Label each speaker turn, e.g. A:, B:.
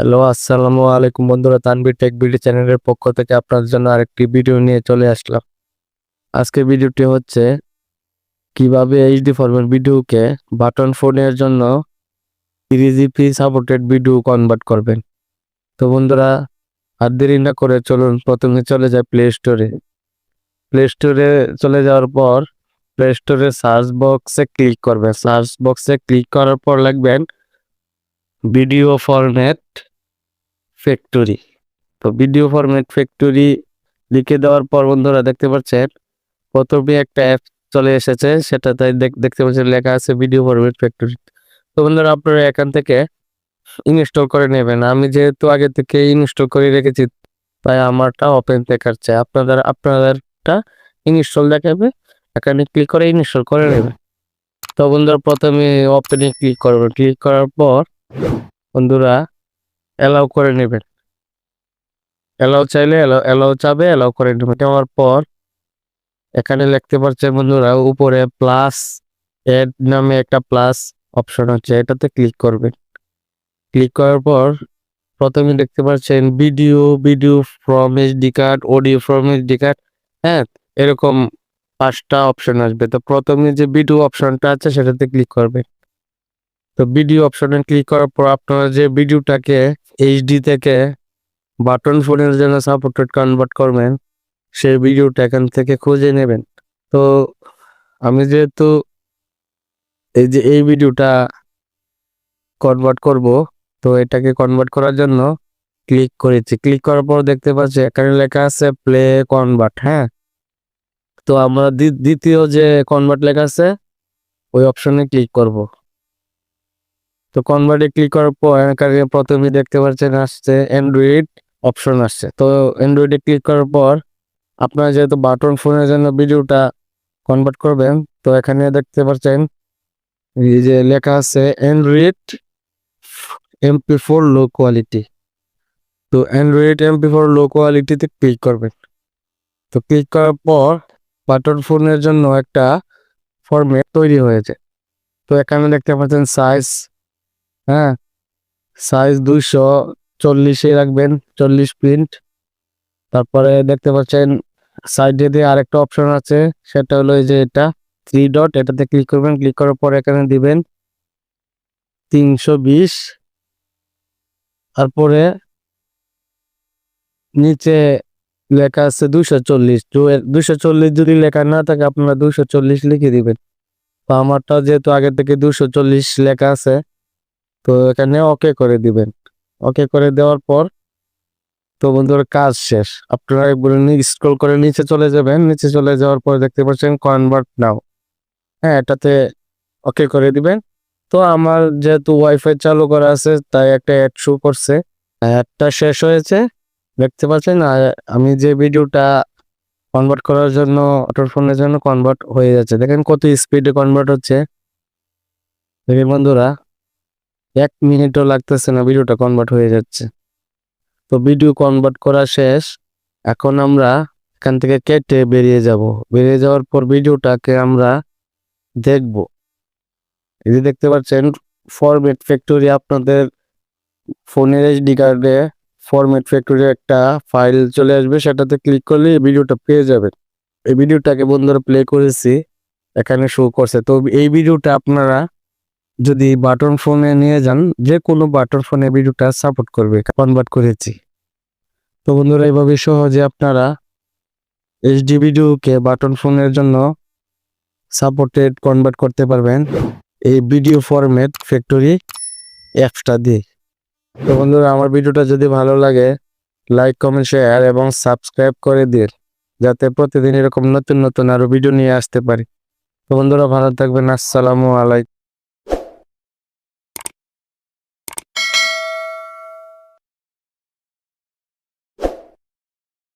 A: Hello, আসসালামু আলাইকুম বন্ধুরা। তানভীর টেক ভিডিও চ্যানেলের পক্ষ থেকে আপনার জন্য আরেকটি ভিডিও নিয়ে চলে আসলাম। আজকে ভিডিওটি হচ্ছে কীভাবে এইচডি ফরম্যাট ভিডিওকে বাটন ফোনের জন্য three G P supported video convert করবেন। তো বন্ধুরা, আর দেরি না করে চলুন, প্রথমে চলে যায় প্লে স্টোরে প্লে স্টোরে চলে যাওয়ার পর প্লে স্টোরে সার্চ বক্সে ক্লিক করবেন। সার্চ বক্সে ক্লিক করার পর লিখবেন ভিডিও ফরম্যাট ফ্যাক্টরি তো ভিডিও ফরম্যাট ফ্যাক্টরি লিখে দেওয়ার পর বন্ধুরা দেখতে পাচ্ছেন, প্রথমে একটা অ্যাপ চলে এসেছে, সেটাতে দেখ- দেখতে পাচ্ছেন লেখা আছে ভিডিও ফরম্যাট ফ্যাক্টরি তো বন্ধুরা আপনারা এখান থেকে ইনস্টল করে নেবেন। আমি যেহেতু আগে থেকে ইনস্টল করে রেখেছি, তাই আমারটা ওপেন দেখাচ্ছে। আপনাদের, আপনাদেরটা ইনস্টল দেখাবে, এখানে ক্লিক করে ইনস্টল করে নেবেন। তো বন্ধুরা প্রথমে ওপেনে ক্লিক করবেন। ক্লিক করার পর বন্ধুরা অ্যালাউ করে নেবেন অ্যালাউ চাইলে অ্যালাউ চাবে অ্যালাউ করে নেবেন নেওয়ার পর এখানে লিখতে পারছেন বন্ধুরা, উপরে প্লাস এড নামে একটা প্লাস অপশন আছে, এটাতে ক্লিক করবেন ক্লিক করার পর প্রথমে দেখতে পাচ্ছেন video video from HD card audio from HD card হ্যাঁ এরকম পাঁচটা অপশন আসবে। তো প্রথমে যে ভিডিও অপশনটা আছে, সেটাতে ক্লিক করবেন তো ভিডিও অপশনে ক্লিক করার পর আপনারা যে ভিডিওটাকে এইচডি থেকে বাটন ফোনের জন্য সাপোর্টেড কনভার্ট করবেন, সেই ভিডিওটা এখান থেকে খুঁজে নেবেন। তো আমি যেহেতু এই যে এই ভিডিওটা কনভার্ট করব, তো এটাকে কনভার্ট করার জন্য ক্লিক করেছি। ক্লিক করার পর দেখতে পাচ্ছি এখানে লেখা আছে প্লে কনভার্ট হ্যাঁ? তো আমরা দ্বি- দ্বিতীয় যে কনভার্ট লেখা আছে, ওই অপশনে ক্লিক করব। তো কনভার্টে ক্লিক করার পর প্রথমে দেখতে পাচ্ছেন আসছে অ্যান্ড্রয়েড অপশন আসছে। তো অ্যান্ড্রয়েডে ক্লিক করার পর আপনারা যেহেতু বাটন ফোনের জন্য ভিডিওটা কনভার্ট করবেন, তো এখানে দেখতে পাচ্ছেন এই যে লেখা আছে Android MP four low quality তো অ্যান্ড্রয়েড এমপি ফোর লো কোয়ালিটিতে ক্লিক করবেন। তো ক্লিক করার পর বাটন ফোনের জন্য একটা ফরম্যাট তৈরি হয়েছে। তো এখানে দেখতে পাচ্ছেন সাইজ হ্যাঁ। সাইজ দুইশো চল্লিশে রাখবেন, চল্লিশ প্রিন্ট তারপরে দেখতে পাচ্ছেন সাইডে দিয়ে আরেকটা অপশন আছে, সেটা হলো এই যে এটা থ্রি ডট এটাতে ক্লিক করবেন ক্লিক করার পর এখানে দিবেন তিনশো বিশ। তারপরে নিচে লেখা আছে দুশো চল্লিশ দুশো চল্লিশ যদি লেখা না থাকে, আপনারা দুশো চল্লিশ লিখে দিবেন। তো আমারটা যেহেতু আগে থেকে দুশো চল্লিশ লেখা আছে তো এখানে ওকে করে দিবেন। ওকে করে দেওয়ার পর তো বন্ধুরা কাজ শেষ। আপনারা স্ক্রল করে নিচে চলে যাবেন। নিচে চলে যাওয়ার পর দেখতে পাচ্ছেন কনভার্ট নাও হ্যাঁ এটাতে ওকে করে দিবেন। তো আমার যেহেতু ওয়াইফাই চালু করা আছে, তাই একটা অ্যাড শো করছে। অ্যাডটা শেষ হয়েছে। দেখতে পাচ্ছেন আমি যে ভিডিওটা কনভার্ট করার জন্য অটোর ফোনের জন্য কনভার্ট হয়ে যাচ্ছে। দেখেন কত স্পিডে কনভার্ট হচ্ছে। দেখেন বন্ধুরা এক মিনিটও লাগতেছে না, ভিডিওটা কনভার্ট হয়ে যাচ্ছে। তো ভিডিও কনভার্ট করা শেষ। এখন আমরা এখান থেকে কেটে বেরিয়ে যাব। বেরিয়ে যাওয়ার পর ভিডিওটাকে আমরা দেখব। এই যে দেখতে পাচ্ছেন ফরম্যাট ফ্যাক্টরি আপনাদের ফোনের এইচডি কার্ডে ফরম্যাট ফ্যাক্টরি একটা ফাইল চলে আসবে। সেটাতে ক্লিক করলে ভিডিওটা পেয়ে যাবেন। এই ভিডিওটাকে বন্ধুরা প্লে করেছি। এখানে শো করছে। তো এই ভিডিওটা আপনারা যদি বাটন ফোনে নিয়ে যান যে কোনো বাটন ফোনে ভিডিওটা সাপোর্ট করবে কনভার্ট করেছি। তো বন্ধুরা, এইভাবে সহজে আপনারা এইচডি ভিডিওকে বাটন ফোনের জন্য সাপোর্টেড কনভার্ট করতে পারবেন এই ভিডিও ফরম্যাট ফ্যাক্টরি অ্যাপসটা দিয়ে। তো বন্ধুরা, আমার ভিডিওটা যদি ভালো লাগে লাইক কমেন্ট শেয়ার এবং সাবস্ক্রাইব করে দিন যাতে প্রতিদিন এরকম নতুন নতুন আরও ভিডিও নিয়ে আসতে পারি। তো বন্ধুরা, ভালো থাকবেন, আসসালামু আলাইকুম।